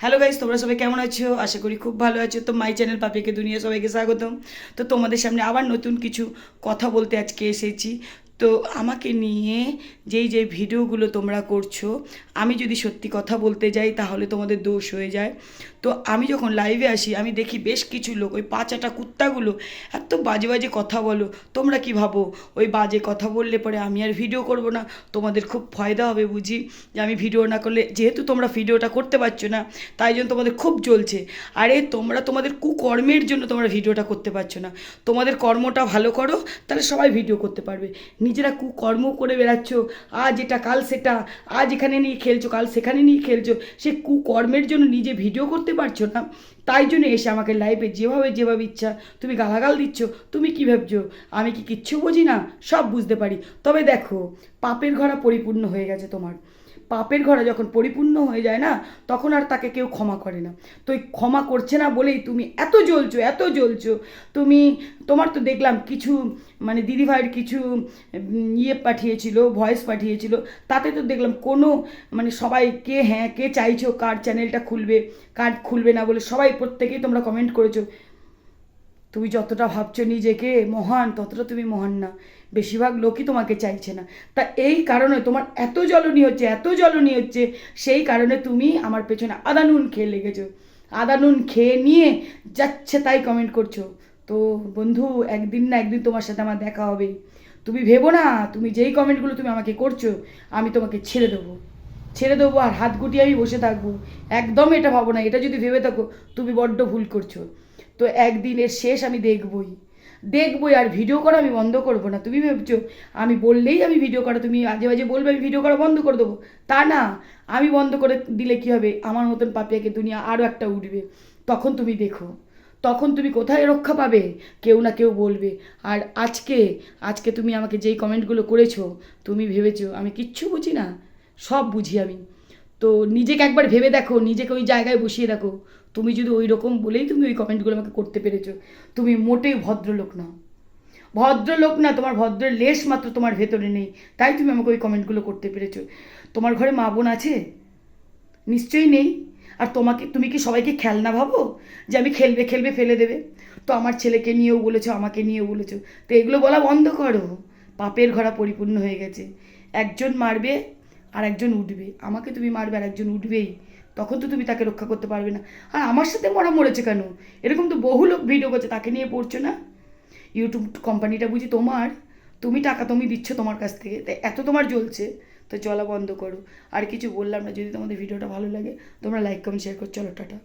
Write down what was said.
Hello guys তোমরা সবাই কেমন আছো? আশা করি খুব ভালো আছো। তো মাই চ্যানেল পাপিকে দুনিয়া সবাইকে স্বাগতম। তো তোমাদের সামনে আবার নতুন কিছু কথা বলতে আজকে এসেছি। তো আমাকে নিয়ে যেই যে ভিডিওগুলো তোমরা করছ, আমি যদি সত্যি কথা বলতে যাই, তাহলে তোমাদের দোষ হয়ে যায়। তো আমি যখন লাইভে আসি, আমি দেখি বেশ কিছু লোক, ওই পাঁচাটা কুত্তাগুলো এত বাজে বাজে কথা বলো। তোমরা কি ভাবো? ওই বাজে কথা বললে পরে আমি আর ভিডিও করব না। তোমাদের খুব ফায়দা হবে বুঝি, যে আমি ভিডিও না করলে, যেহেতু তোমরা ভিডিওটা করতে পারছ না, তাই জন্য তোমাদের খুব জ্বলছে। আরে, তোমরা তোমাদের কুকর্মের জন্য তোমরা ভিডিওটা করতে পারছ না। তোমাদের কর্মটা ভালো করো, তাহলে সবাই ভিডিও করতে পারবে। নিজেরা কুকর্ম করে বেড়াচ্ছ, আজ এটা, কাল সেটা, আজ এখানে নিয়ে খেলছো, কাল সেখানে নিয়ে খেলছো, সে কুকর্মের জন্য নিজে ভিডিও করতে পারছ না? তাই জন্য এসে আমাকে লাইফে যেভাবে যেভাবে ইচ্ছা, তুমি গালাগাল দিচ্ছ, তুমি কি ভাবছ? আমি কি কিচ্ছু বুঝি না? সব বুঝতে পারি। তবে দেখো, পাপের ঘরা পরিপূর্ণ হয়ে গেছে তোমার। পাপের ঘরে যখন পরিপূর্ণ হয়ে যায় না, তখন আর তাকে কেউ ক্ষমা করে না। তো এই ক্ষমা করছে না বলেই তুমি এত জ্বলছো এত জ্বলছো, তুমি, তোমার তো দেখলাম কিছু মানে দিদিভাইয়ের কিছু ইয়ে পাঠিয়েছিল ভয়েস পাঠিয়েছিল, তাতে তো দেখলাম কোনো মানে সবাই কে হ্যাঁ কে চাইছো, কার চ্যানেলটা খুলবে, কার খুলবে না বলে সবাই প্রত্যেকেই তোমরা কমেন্ট করেছ। তুমি যতটা ভাবছ নিজেকে মহান, ততটা তুমি মহান না। বেশিরভাগ লোকই তোমাকে চাইছে না। তা এই কারণে তোমার এত জ্বলনি হচ্ছে, এত জ্বলনি হচ্ছে, সেই কারণে তুমি আমার পেছনে আদা, নুন খেয়ে লেগেছো। আদা, নুন খেয়ে নিয়ে যাচ্ছে তাই কমেন্ট করছ। তো বন্ধু, একদিন না একদিন তোমার সাথে আমার দেখা হবে। তুমি ভেবো না, তুমি যেই কমেন্টগুলো তুমি আমাকে করছ, আমি তোমাকে ছেড়ে দেবো। ছেড়ে দেবো আর হাত গুটিয়ে আমি বসে থাকব। একদম এটা ভাবো না, এটা যদি ভেবে থাকো, তুমি বড্ড ভুল করছ। তো একদিনের শেষ আমি দেখবই। দেখবই আর ভিডিও করা আমি বন্ধ করব না। তুমি ভেবছো আমি বললেই আমি ভিডিও করা, তুমি আজে বাজে বলবে আমি ভিডিও করা বন্ধ করে দেবো। তা না, আমি বন্ধ করে দিলে কি হবে? আমার মতন পাপিয়াকে দুনিয়া আরও একটা উঠবে। তখন তুমি দেখো। তখন তুমি কোথায় রক্ষা পাবে? কেউ না কেউ বলবে। আর আজকে আজকে তুমি আমাকে যেই কমেন্টগুলো করেছ, তুমি ভেবেছো, আমি কিচ্ছু বুঝি না। সব বুঝি আমি। তো নিজেকে একবার ভেবে দেখো, নিজেকে ওই জায়গায় বসিয়ে দেখো। তুমি যদি ওই রকম বলেই তুমি ওই কমেন্টগুলো আমাকে করতে পেরেছ, তুমি মোটেই ভদ্রলোক না ভদ্রলোক না, তোমার ভদ্রের লেশ মাত্র তোমার ভেতরে নেই, তাই তুমি আমাকে ওই কমেন্টগুলো করতে পেরেছ। তোমার ঘরে মা বোন আছে? নিশ্চয়ই নেই। আর তোমাকে, তুমি কি সবাইকে খেলনা ভাবো যে আমি খেলবে খেলবে, ফেলে দেবে? তো আমার ছেলেকে নিয়েও বলেছ, আমাকে নিয়েও বলেছ। তো এগুলো বলা বন্ধ করো। পাপের ঘরা পরিপূর্ণ হয়ে গেছে। একজন মারবে আর একজন উঠবে। আমাকে তুমি মারবে আর একজন উঠবেই। তখন তো তুমি তাকে রক্ষা করতে পারবে না। আর আমার সাথে মরা মরেছে কেন? এরকম তো বহু লোক ভিডিও করছে, তাকে নিয়ে পড়ছো না? ইউটিউব কোম্পানিটা বুঝি তোমার? তুমি টাকা তুমি দিচ্ছ তোমার কাছ থেকে তাই এত তোমার জ্বলছে, তো চলা বন্ধ করো। আর কিছু বললাম না, যদি তোমাদের ভিডিওটা ভালো লাগে, তোমরা লাইক কমেন্ট শেয়ার করো। চলো, টাটা।